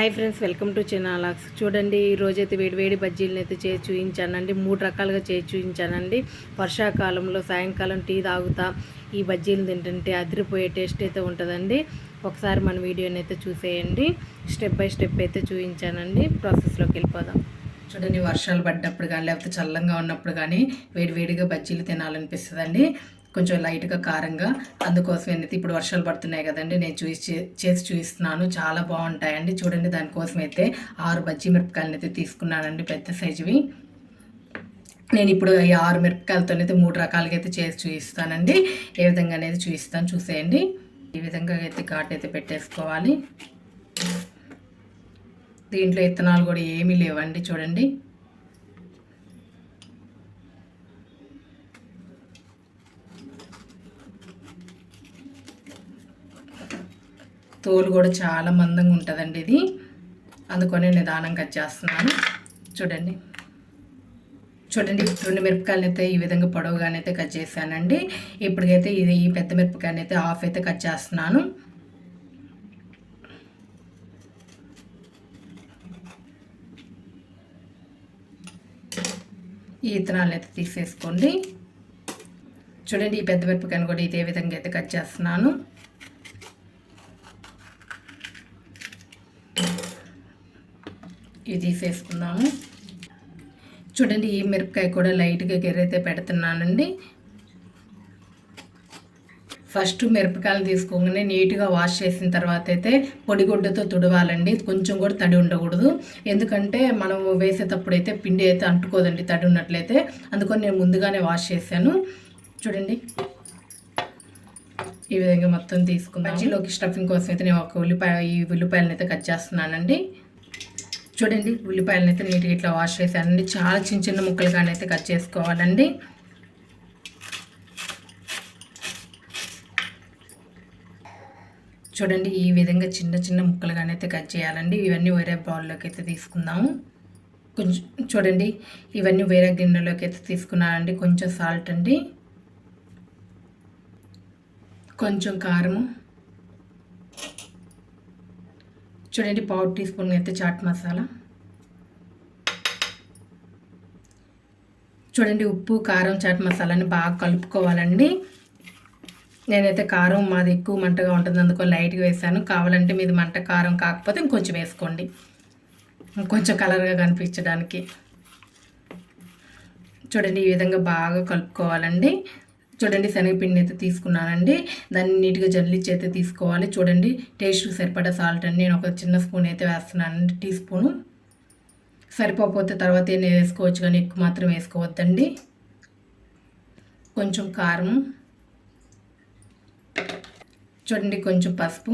Hi friends welcome to చిన్నాలాక్స్. చూడండి ఈ రోజైతే వేడి వేడి బజ్జీలను అయితే చేసి చూపించానండి మూడు రకాలుగా చేసి చూపించానండి వర్షాకాలంలో సాయంకాలం టీ తాగుతా ఈ బజ్జీలు తింటుంటే అదిరిపోయే టేస్ట్ అయితే ఉంటుందండి. ఒకసారి మన వీడియోని అయితే చూసేయండి. స్టెప్ బై స్టెప్ అయితే చూపించానండి ప్రాసెస్లోకి వెళ్ళిపోదాం. చూడండి వర్షాలు పడ్డప్పుడు కానీ లేకపోతే చల్లంగా ఉన్నప్పుడు కానీ వేడి వేడిగా బజ్జీలు తినాలనిపిస్తుందండి. కొంచెం లైట్గా కారంగా. అందుకోసం అయితే ఇప్పుడు వర్షాలు పడుతున్నాయి కదండి. నేను చూసి చేసి చూపిస్తున్నాను. చాలా బాగుంటాయండి. చూడండి దానికోసం అయితే ఆరు బజ్జీ మిరపకాయలను అయితే తీసుకున్నానండి పెద్ద సైజువి. నేను ఇప్పుడు ఈ ఆరు మిరపకాయలతో అయితే మూడు రకాలుగా అయితే చేసి చూపిస్తానండి. ఏ విధంగా అనేది చూపిస్తాను. చూసేయండి. ఈ విధంగా అయితే ఘాట్ అయితే పెట్టేసుకోవాలి. దీంట్లో ఇత్తనాలు కూడా ఏమీ లేవండి. చూడండి. తోలు కూడా చాలా మందంగా ఉంటుందండి ఇది. అందుకనే నిదానం కట్ చేస్తున్నాను. చూడండి. చూడండి రెండు మిరపకాయలు అయితే ఈ విధంగా పొడవుగానైతే కట్ చేశానండి. ఇప్పటికైతే ఇది ఈ పెద్ద మిరపకాయని అయితే హాఫ్ అయితే కట్ చేస్తున్నాను. ఈ ఇత్తనాలు అయితే తీసేసుకోండి. చూడండి ఈ పెద్ద మిరపకాయను కూడా ఇదే విధంగా అయితే కట్ చేస్తున్నాను. ఇది తీసేసుకుందాము చూడండి ఈ మిరపకాయ కూడా లైట్గా గెర్రైతే పెడుతున్నానండి. ఫస్ట్ మిరపకాయలు తీసుకోగానే నీట్గా వాష్ చేసిన తర్వాత అయితే పొడిగుడ్డతో తుడవాలండి. కొంచెం కూడా తడి ఉండకూడదు. ఎందుకంటే మనం వేసేటప్పుడు అయితే పిండి అయితే అంటుకోదండి తడి ఉన్నట్లయితే. అందుకని నేను ముందుగానే వాష్ చేశాను. చూడండి. ఈ విధంగా మొత్తం తీసుకున్నాను మధ్యలోకి స్టఫింగ్ కోసం అయితే నేను ఒక ఉల్లిపాయ ఈ ఉల్లిపాయలను అయితే కట్ చేస్తున్నానండి. చూడండి ఉల్లిపాయలను అయితే నీట్గా ఇట్లా వాష్ చేశానండి చాలా చిన్న చిన్న ముక్కలుగానే అయితే కట్ చేసుకోవాలండి. చూడండి ఈ విధంగా చిన్న చిన్న ముక్కలుగానే అయితే కట్ చేయాలండి. ఇవన్నీ వేరే బౌల్లోకి అయితే తీసుకుందాము. కొంచెం చూడండి ఇవన్నీ వేరే గిన్నెలోకి అయితే తీసుకున్నానండి. కొంచెం సాల్ట్ అండి. కొంచెం కారము. చూడండి పావు టీ స్పూన్ అయితే చాట్ మసాలా. చూడండి ఉప్పు కారం చాట్ మసాలాని బాగా కలుపుకోవాలండి. నేనైతే కారం మాది ఎక్కువ మంటగా ఉంటుంది అందుకో లైట్గా వేసాను. కావాలంటే మీది మంట కారం కాకపోతే ఇంకొంచెం వేసుకోండి. ఇంకొంచెం కలర్గా కనిపించడానికి. చూడండి ఈ విధంగా బాగా కలుపుకోవాలండి. చూడండి శనగపిండి అయితే తీసుకున్నానండి. దాన్ని నీట్గా జల్లిచ్చి అయితే తీసుకోవాలి. చూడండి టేస్ట్ సరిపడా సాల్ట్ అండి. నేను ఒక చిన్న స్పూన్ అయితే వేస్తున్నానండి టీ స్పూను. సరిపోకపోతే తర్వాత నేను వేసుకోవచ్చు కానీ ఎక్కువ మాత్రం వేసుకోవద్దండి. కొంచెం కారం చూడండి కొంచెం పసుపు.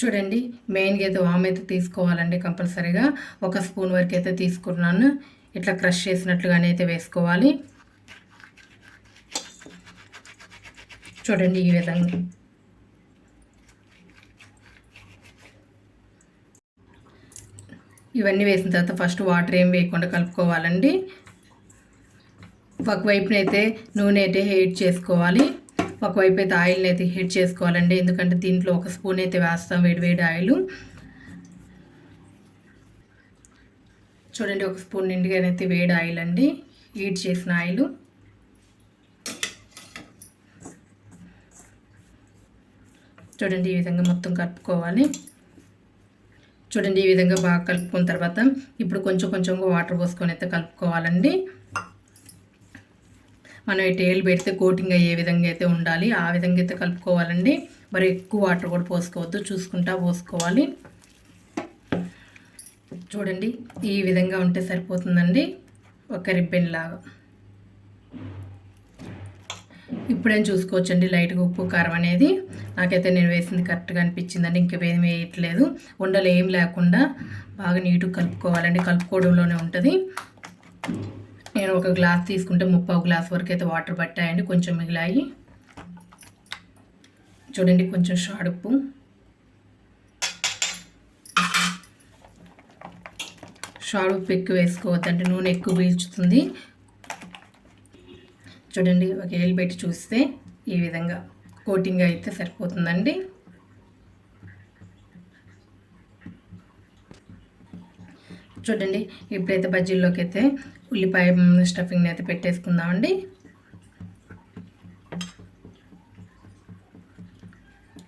చూడండి మెయిన్గా అయితే వామ్ అయితే తీసుకోవాలండి కంపల్సరీగా. ఒక స్పూన్ వరకు అయితే తీసుకున్నాను. ఇట్లా క్రష్ చేసినట్లుగానే అయితే వేసుకోవాలి. చూడండి ఈ విధంగా. ఇవన్నీ వేసిన తర్వాత ఫస్ట్ వాటర్ ఏం వేయకుండా కలుపుకోవాలండి. ఒకవైపున అయితే నూనె అయితే హీట్ చేసుకోవాలి. ఒకవైపు అయితే ఆయిల్ని అయితే హీట్ చేసుకోవాలండి. ఎందుకంటే దీంట్లో ఒక స్పూన్ అయితే వేస్తాం వేడి వేడి ఆయిల్. చూడండి ఒక స్పూన్ నిండుగానైతే వేడి ఆయిల్ అండి. హీట్ చేసిన ఆయిల్ చూడండి ఈ విధంగా మొత్తం కలుపుకోవాలి. చూడండి ఈ విధంగా బాగా కలుపుకున్న తర్వాత ఇప్పుడు కొంచెం కొంచెంగా వాటర్ పోసుకొని అయితే కలుపుకోవాలండి. మనం ఈ టేల్ పెడితే కోటింగ్ అయ్యే విధంగా అయితే ఉండాలి. ఆ విధంగా అయితే కలుపుకోవాలండి. మరి ఎక్కువ వాటర్ కూడా పోసుకోవద్దు. చూసుకుంటా పోసుకోవాలి. చూడండి ఈ విధంగా ఉంటే సరిపోతుందండి. ఒక రిబ్బెన్ లాగా. ఇప్పుడేం చూసుకోవచ్చండి లైట్గా ఉప్పు కారం అనేది. నాకైతే నేను వేసింది కరెక్ట్గా అనిపించిందండి ఇంకేం వేయట్లేదు. ఉండలు ఏం లేకుండా బాగా నీట్గా కలుపుకోవాలండి కలుపుకోవడంలోనే ఉంటుంది. నేను ఒక గ్లాస్ తీసుకుంటే ముప్పావు గ్లాస్ వరకు అయితే వాటర్ పట్టాయండి కొంచెం మిగిలాయి. చూడండి కొంచెం షాడుప్పు. షాడు ఎక్కువ వేసుకోవద్దంటే నూనె ఎక్కువ పీల్చుతుంది. చూడండి ఒక ఏలు పెట్టి చూస్తే ఈ విధంగా కోటింగ్ అయితే సరిపోతుందండి. చూడండి ఇప్పుడైతే బజ్జీల్లోకి అయితే ఉల్లిపాయ స్టఫింగ్ని అయితే పెట్టేసుకుందామండి.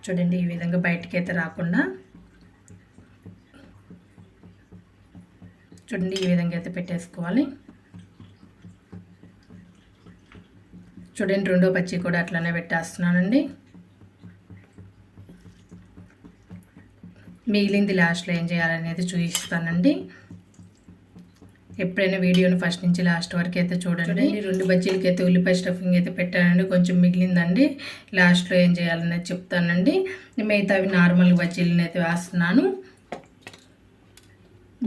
చూడండి ఈ విధంగా బయటికి అయితే రాకుండా చూడండి ఈ విధంగా అయితే పెట్టేసుకోవాలి. చూడండి రెండో పచ్చి కూడా అట్లనే పెట్టేస్తున్నానండి. మిగిలింది లాస్ట్లో ఏం చేయాలనేది చూపిస్తానండి. ఎప్పుడైనా వీడియోని ఫస్ట్ నుంచి లాస్ట్ వరకు అయితే చూడండి. రెండు బజ్జీలకి అయితే ఉల్లిపాయ స్టఫింగ్ అయితే పెట్టానండి. కొంచెం మిగిలిందండి. లాస్ట్లో ఏం చేయాలనేది చెప్తానండి. మిగతావి నార్మల్ బజ్జీలను అయితే వేస్తున్నాను.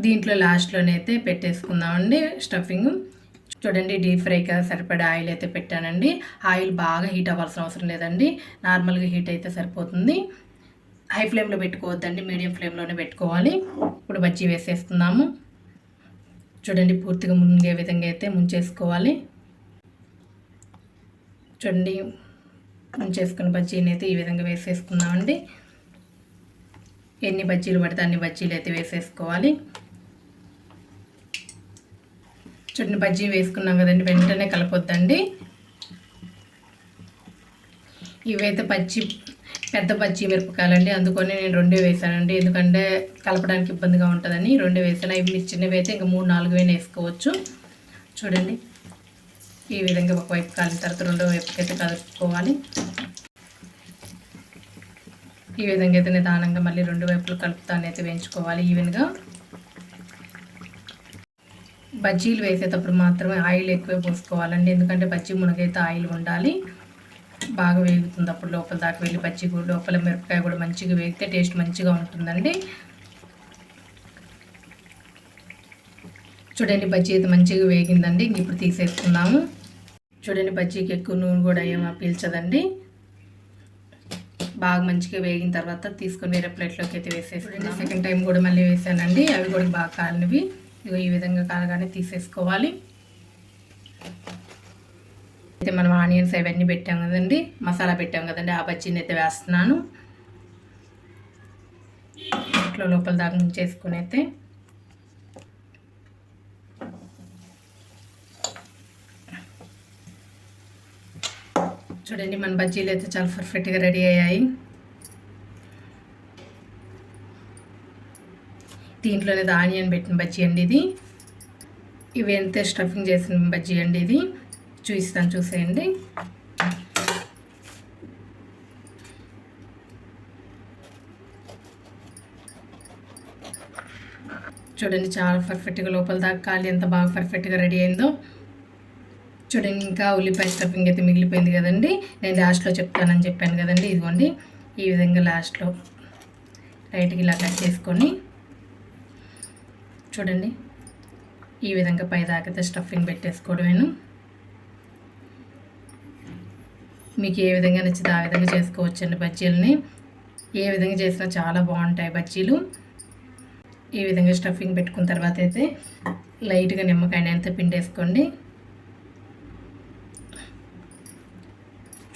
దీంట్లో లాస్ట్లోనైతే పెట్టేసుకుందామండి స్టఫింగ్. చూడండి డీప్ ఫ్రైకి సరిపడే ఆయిల్ అయితే పెట్టానండి. ఆయిల్ బాగా హీట్ అవ్వాల్సిన అవసరం లేదండి. నార్మల్గా హీట్ అయితే సరిపోతుంది. హై ఫ్లేమ్లో పెట్టుకోవద్దండి మీడియం ఫ్లేమ్లోనే పెట్టుకోవాలి. ఇప్పుడు బజ్జీ వేసేస్తున్నాము. చూడండి పూర్తిగా మునిగే విధంగా అయితే ముంచేసుకోవాలి. చూడండి ముంచేసుకున్న బజ్జీని అయితే ఈ విధంగా వేసేసుకుందామండి. ఎన్ని బజ్జీలు పడితే అన్ని బజ్జీలు అయితే వేసేసుకోవాలి. చూడండి బజ్జీ వేసుకున్నాం కదండి వెంటనే కలపొద్దండి. ఇవైతే పచ్చి పెద్ద పచ్చి మిరపకాయలండి అందుకని నేను రెండే వేసానండి. ఎందుకంటే కలపడానికి ఇబ్బందిగా ఉంటుందని రెండే వేసాను. ఇవి మీరు చిన్నవి అయితే ఇంకా మూడు నాలుగు వేలు వేసుకోవచ్చు. చూడండి ఈ విధంగా ఒక వైపు కాలిన తర్వాత రెండో వైపుకి అయితే కలుపుకోవాలి. ఈ విధంగా అయితే నిదానంగా మళ్ళీ రెండు వైపులు కలుపుతాను అయితే వేయించుకోవాలి ఈవెన్గా. బజ్జీలు వేసేటప్పుడు మాత్రమే ఆయిల్ ఎక్కువ పోసుకోవాలండి. ఎందుకంటే బజ్జీ మునగైతే ఆయిల్ ఉండాలి. బాగా వేగుతుంది అప్పుడు లోపల దాకా వెళ్ళి పచ్చి కూడా లోపల మిరపకాయ కూడా మంచిగా వేగితే టేస్ట్ మంచిగా ఉంటుందండి. చూడండి బజ్జీ అయితే మంచిగా వేగిందండి. ఇప్పుడు తీసేసుకుందాము. చూడండి బజ్జీకి ఎక్కువ నూనె కూడా ఏమో పీల్చదండి. బాగా మంచిగా వేగిన తర్వాత తీసుకొని వేరే ప్లేట్లోకి అయితే వేసేసి సెకండ్ టైం కూడా మళ్ళీ వేసానండి. అవి కూడా బాగా కాలినవి. ఈ విధంగా కాలగానే తీసేసుకోవాలి. అయితే మనం ఆనియన్స్ అవన్నీ పెట్టాం కదండి మసాలా పెట్టాం కదండి ఆ బజ్జీని అయితే వేస్తున్నాను. ఇట్లా లోపల దాకా చేసుకుని అయితే. చూడండి మన బజ్జీలు అయితే చాలా పర్ఫెక్ట్గా రెడీ అయ్యాయి. దీంట్లోనే ఆనియన్ పెట్టిన బజ్జీ అండి ఇది. ఇవి ఎంత స్టఫింగ్ చేసిన బజ్జీ అండి ఇది. చూపిస్తాను చూసేయండి. చూడండి చాలా పర్ఫెక్ట్గా లోపల దాకా కాలి ఎంత బాగా పర్ఫెక్ట్గా రెడీ అయిందో. చూడండి ఇంకా ఉల్లిపాయ స్టఫింగ్ అయితే మిగిలిపోయింది కదండి. నేను లాస్ట్లో చెప్తానని చెప్పాను కదండి ఇదిగోండి. ఈ విధంగా లాస్ట్లో రైట్కి ఇలా కట్ చేసుకొని చూడండి. ఈ విధంగా పైదాకైతే స్టఫింగ్ పెట్టేసుకోవడమేను. మీకు ఏ విధంగా నచ్చితే ఆ విధంగా చేసుకోవచ్చండి బజ్జీలని. ఏ విధంగా చేసినా చాలా బాగుంటాయి బజ్జీలు. ఈ విధంగా స్టఫింగ్ పెట్టుకున్న తర్వాత అయితే లైట్గా నిమ్మకాయ పిండేసుకోండి.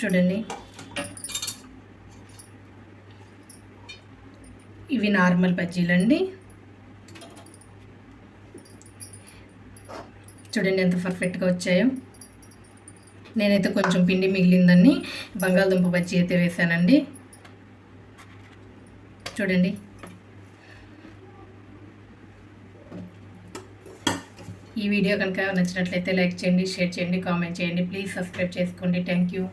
చూడండి. ఇవి నార్మల్ బజ్జీలు చూడండి ఎంత పర్ఫెక్ట్గా వచ్చాయో. నేనైతే కొంచెం పిండి మిగిలిందని బంగాళదుంప బజ్జీ అయితే వేసానండి. చూడండి. ఈ వీడియో కనుక నచ్చినట్లయితే లైక్ చేయండి షేర్ చేయండి కామెంట్ చేయండి. ప్లీజ్ సబ్స్క్రైబ్ చేసుకోండి. Thank you.